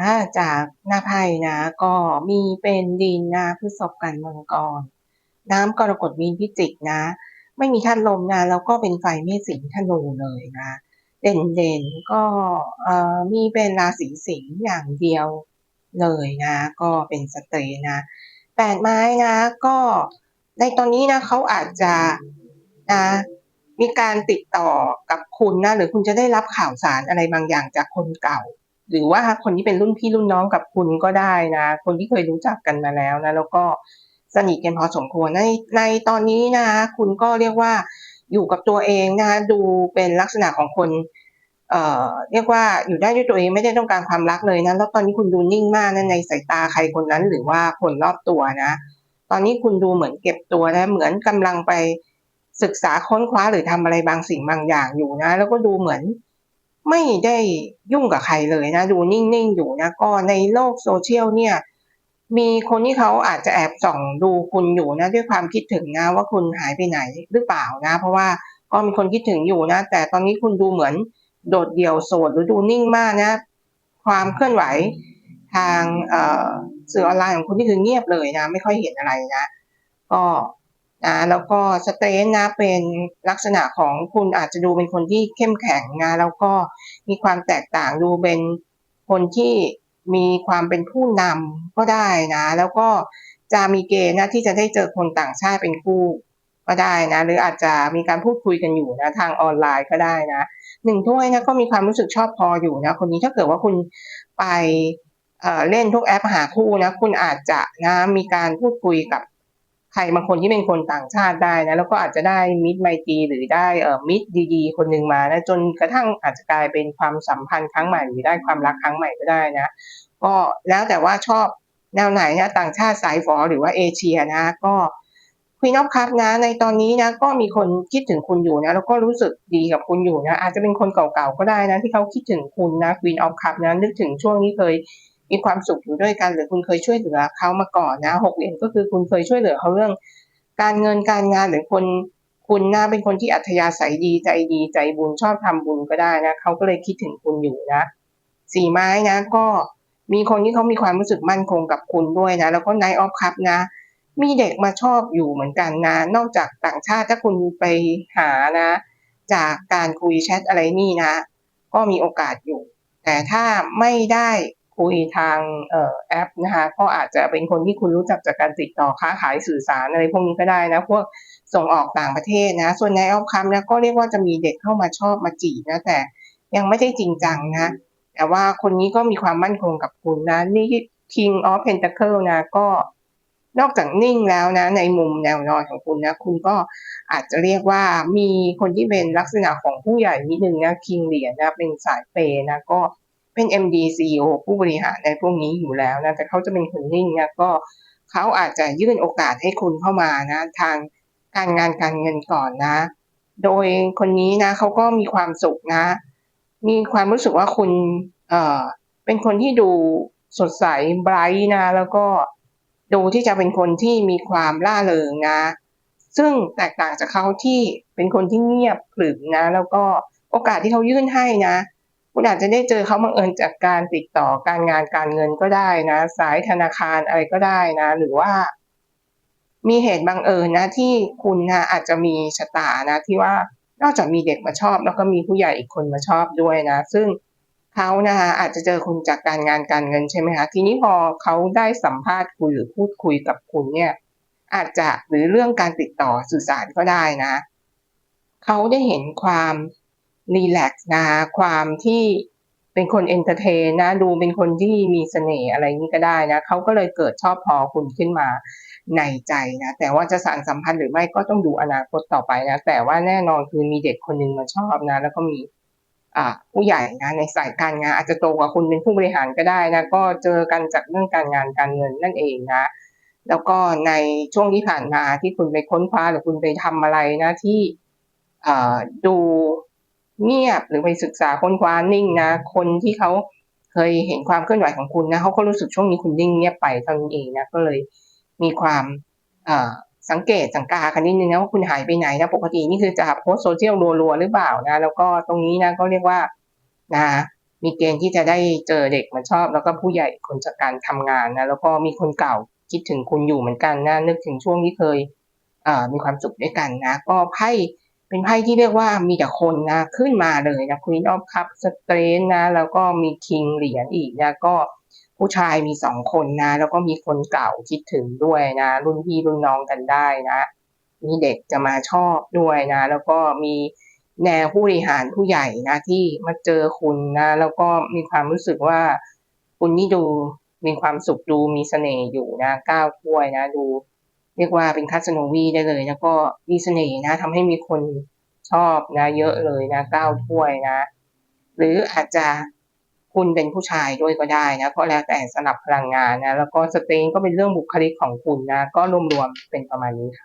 อาจากหน้าไพ่นะ ก็มีเป็นดินนะพฤษภกันมังกร น้ำกรกฎมีนพิจิกนะ ไม่มีธาตุลมนะแล้วก็เป็นไฟเมษสิงห์ธนูเลยนะเด่นๆก็มีเป็นราศีสิงห์อย่างเดียวเลยนะ ก็เป็นสเตรีนะแปดไม้นะ ก็ในตอนนี้นะเขาอาจจะนะมีการติดต่อกับคุณนะ หรือคุณจะได้รับข่าวสารอะไรบางอย่างจากคนเก่า หรือว่าคนที่เป็นรุ่นพี่รุ่นน้องกับคุณก็ได้นะ คนที่เคยรู้จักกันมาแล้วนะ แล้วก็สนิทกันพอสมควรในในตอนนี้นะ คุณก็เรียกว่าอยู่กับตัวเองนะดูเป็นลักษณะของคนเอ่อเรียกว่าอยู่ได้ด้วยตัวเองไม่ได้ต้องการความรักเลยนะแล้วตอนนี้คุณดูนิ่งมากนะในสายตาใครคนนั้น หรือว่าคนรอบตัวนะ ตอนนี้คุณดูเหมือนเก็บตัวนะ เหมือนกำลังไปศึกษาค้นคว้าหรือทำอะไรบางสิ่งบางอย่างอยู่นะ แล้วก็ดูเหมือน ไม่ได้ยุ่งกับใครเลยนะ ดูนิ่งๆอยู่นะ ก็ในโลกโซเชียลเนี่ย มีคนที่เขาอาจจะแอบส่องดูคุณอยู่นะ ด้วยความคิดถึงนะว่าคุณหายไปไหนหรือเปล่านะ เพราะว่าก็มีคนคิดถึงอยู่นะ แต่ตอนนี้คุณดูเหมือนโดดเดี่ยวโสดหรือดูนิ่งมากนะ ความเคลื่อนไหวทางเอ่อสื่อออนไลน์ของคุณนี่คือเงียบเลยนะ ไม่ค่อยเห็นอะไรนะ ก็ นะแล้วก็สเตนนะเป็นลักษณะของคุณอาจจะดูเป็นคนที่เข้มแข็งนะแล้วก็มีความแตกต่างดูเป็นคนที่มีความเป็นผู้นำก็ได้นะ แล้วก็จะมีเกณฑ์นะที่จะได้เจอคนต่างชาติเป็นคู่ก็ได้นะ หรืออาจจะมีการพูดคุยกันอยู่นะทางออนไลน์ก็ได้นะหนึ่งถ้วยนะก็มีความรู้สึกชอบพออยู่นะ คนนี้ถ้าเกิดว่าคุณไปเอ่อเล่นทุกแอปหาคู่นะ คุณอาจจะนะมีการพูดคุยกับ ใครบางคนที่เป็นคนต่างชาติได้นะแล้วก็อาจจะได้มิตรไมตรีหรือได้เอ่อมิตรดีๆ คนหนึ่งมานะจนกระทั่งอาจจะกลายเป็นความสัมพันธ์ครั้งใหม่หรือได้ความรักครั้งใหม่ก็ได้นะ ก็แล้วแต่ว่าชอบแนวไหนนะต่างชาติสายฝอหรือว่าเอเชียนะ ก็ควีนออฟคัพนะ ในตอนนี้นะ ก็มีคนคิดถึงคุณอยู่นะ แล้วก็รู้สึกดีกับคุณอยู่นะ อาจจะเป็นคนเก่าๆก็ได้นะ ที่เขาคิดถึงคุณนะควีนออฟคัพนะนึกถึงช่วงที่เคย มีความสุขอยู่ด้วยกัน หรือคุณเคยช่วยเหลือเขามาก่อนนะหกเหรียญก็คือคุณเคยช่วยเหลือเขาเรื่อง การเงินการงานหรือคนคุณนะเป็นคนที่อัธยาศัยดีใจดีใจบุญชอบทำบุญก็ได้นะเขาก็เลยคิดถึงคุณอยู่นะสี่ไม้นะ ก็มีคนที่เขามีความรู้สึกมั่นคงกับคุณด้วยนะ แล้วก็ไนออฟคัพนะ มีเด็กมาชอบอยู่เหมือนกันนะ นอกจากต่างชาติถ้าคุณไปหานะ จากการคุยแชทอะไรนี่นะ ก็มีโอกาสอยู่ แต่ถ้าไม่ได้ คุยทางเอ่อแอปนะคะก็อาจจะเป็นคนที่คุณรู้จักจากการติดต่อค้าขายสื่อสารอะไรพวกนี้ก็ได้นะ พวกส่งออกต่างประเทศนะ ส่วนในออฟคัมนะก็เรียกว่าจะมีเด็กเข้ามาชอบมาจีบนะแต่ยังไม่ได้จริงจังนะแต่ว่าคนนี้ก็มีความมั่นคงกับคุณนะ นี่ King of Pentacle นะก็นอกจากนิ่งแล้วนะ ในมุมแนวนอนของคุณนะ คุณก็อาจจะเรียกว่ามีคนที่เป็นลักษณะของผู้ใหญ่นิดนึงนะ King เหรียญนะเป็นสายเปย์นะก็ เป็น MD CEO ผู้บริหารในพวกนี้อยู่แล้วนะแต่เขาจะเป็นคนนิ่งนะก็เขาอาจจะยื่นโอกาสให้คุณเข้ามานะทางการงานการเงินก่อนนะ โดยคนนี้นะเขาก็มีความสุขนะ มีความรู้สึกว่าคุณเอ่อเป็นคนที่ดูสดใสไบรท์นะ แล้วก็ดูที่จะเป็นคนที่มีความล่าเริงนะ ซึ่งแตกต่างจากเขาที่เป็นคนที่เงียบขรึมนะ แล้วก็โอกาสที่เขายื่นให้นะ คุณอาจจะได้เจอเขาบังเอิญจากการติดต่อการงานการเงินก็ได้นะ สายธนาคารอะไรก็ได้นะ หรือว่า มีเหตุบังเอิญนะที่คุณนะอาจจะมีชะตานะ ที่ว่านอกจากมีเด็กมาชอบ แล้วก็มีผู้ใหญ่อีกคนมาชอบด้วยนะ ซึ่งเขานะคะอาจจะเจอคุณจากการงานการเงินใช่ไหมคะทีนี้พอเขาได้สัมภาษณ์คุยหรือพูดคุยกับคุณเนี่ย อาจจะหรือเรื่องการติดต่อสื่อสารก็ได้นะเขาได้เห็นความ รีแลกซ์นะความที่เป็นคนเอนเตอร์เทนนะ ดูเป็นคนที่มีเสน่ห์อะไรนี้ก็ได้นะเขาก็เลยเกิดชอบพอคุณขึ้นมาในใจนะ แต่ว่าจะสานสัมพันธ์หรือไม่ก็ต้องดูอนาคตต่อไปนะ แต่ว่าแน่นอนคือมีเด็กคนหนึ่งมาชอบนะ แล้วก็มีผู้ใหญ่นะในสายการงานอาจจะโตกว่าคุณเป็นผู้บริหารก็ได้นะ ก็เจอกันจากเรื่องการงานการเงินนั่นเองนะ แล้วก็ในช่วงที่ผ่านมาที่คุณไปค้นคว้าหรือคุณไปทำอะไรนะที่ดู เงียบหรือไปศึกษาค้นคว้านิ่งนะ คนที่เขาเคยเห็นความเคลื่อนไหวของคุณนะเขาก็รู้สึกช่วงนี้คุณนิ่งเงียบไปเท่านั้นเองนะก็เลยมีความสังเกตสังกากันนิดนึงนะว่าคุณหายไปไหนนะปกตินี่คือจะโพสโซเชียลรัวๆหรือเปล่านะแล้วก็ตรงนี้นะก็เรียกว่านะมีเกณฑ์ที่จะได้เจอเด็กมาชอบ แล้วก็ผู้ใหญ่คนจากการทำงานนะแล้วก็มีคนเก่าคิดถึงคุณอยู่เหมือนกันนะนึกถึงช่วงที่เคยมีความสุขด้วยกันนะ ก็ไพ่ เป็นไพ่ที่เรียกว่ามีแต่คนนะขึ้นมาเลยนะ Queen of Cup สเตรนนะ แล้วก็มี King เหรียญอีกนะก็ผู้ชายมีสองคนนะ แล้วก็มีคนเก่าคิดถึงด้วยนะ รุ่นพี่รุ่นน้องกันได้นะ มีเด็กจะมาชอบด้วยนะ แล้วก็มีแนวผู้บริหารผู้ใหญ่นะที่มาเจอคุณนะ แล้วก็มีความรู้สึกว่า คุณนี่ดูมีความสุขดูมีเสน่ห์อยู่นะก้าวถ้วยนะ ดู เรียกว่าเป็นคาสโนวีได้เลย แล้วก็มีเสน่ห์นะทำให้มีคนชอบนะ เยอะเลยนะก้าวถ้วยนะ หรืออาจจะคุณเป็นผู้ชายด้วยก็ได้นะก็แล้วแต่สลับพลังงานนะแล้วก็สเตนก็เป็นเรื่องบุคลิกของคุณนะ ก็รวมๆเป็นประมาณนี้ค่ะ